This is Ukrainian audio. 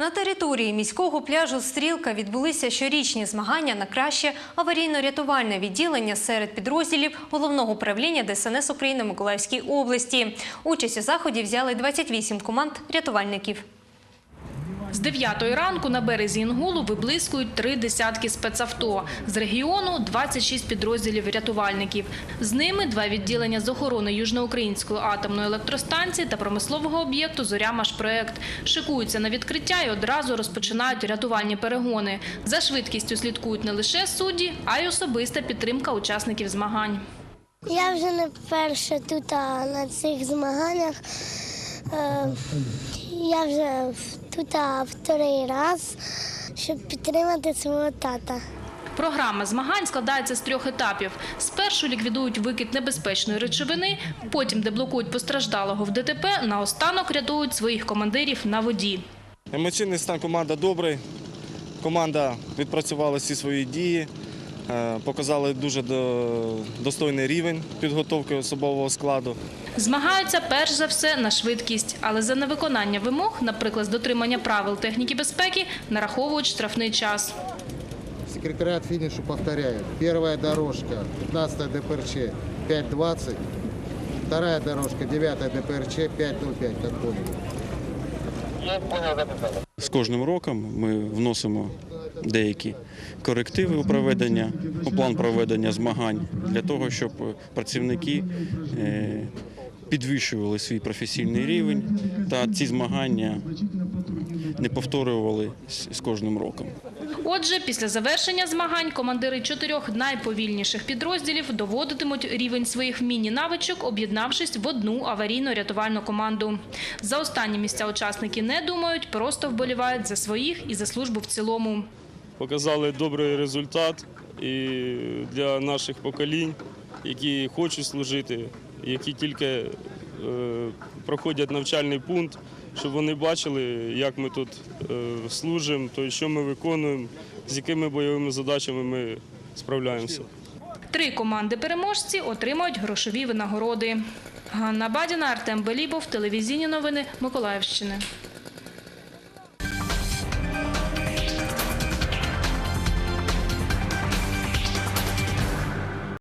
На території міського пляжу Стрілка відбулися щорічні змагання на краще аварійно-рятувальне відділення серед підрозділів головного управління ДСНС України Миколаївській області. Участь у заході взяли 28 команд рятувальників. З 9 ранку на березі Інгулу виблискують три десятки спецавто. З регіону 26 підрозділів рятувальників. З ними два відділення з охорони Южноукраїнської атомної електростанції та промислового об'єкту «Зоря-Машпроект». Шикуються на відкриття і одразу розпочинають рятувальні перегони. За швидкістю слідкують не лише судді, а й особиста підтримка учасників змагань. Я вже не вперше тут а, на цих змаганнях. Я вже тут вторий раз, щоб підтримати свого тата. Програма змагань складається з трьох етапів. Спершу ліквідують викид небезпечної речовини, потім деблокують постраждалого в ДТП, наостанок рятують своїх командирів на воді. Емоційний стан команда добрий. Команда відпрацювала всі свої дії, показали дуже достойний рівень підготовки особового складу. Змагаються перш за все на швидкість, але за невиконання вимог, наприклад, з дотримання правил техніки безпеки, нараховують штрафний час. Секретариат финишу повторяет. Первая дорожка, 15 ДПРЧ 5.20. Вторая дорожка, 9 ДПРЧ 5.05, как понял. З кожним роком ми вносимо деякі корективи у проведення, у план проведення змагань для того, щоб працівники е, підвищували свій професійний рівень та ці змагання не повторювали з кожним роком. Отже, після завершення змагань командири чотирьох найповільніших підрозділів доводитимуть рівень своїх вмінь і навичок, об'єднавшись в одну аварійно-рятувальну команду. За останні місця учасники не думають, просто вболівають за своїх і за службу в цілому. Показали добрий результат і для наших поколінь, які хочуть служити, які тільки е, проходять навчальний пункт, щоб вони бачили, як ми тут е, служимо, що ми виконуємо, з якими бойовими задачами ми справляємося. Три команди-переможці отримають грошові винагороди. Ганна Бадіна, Артем Белібов, телевізійні новини Миколаївщини.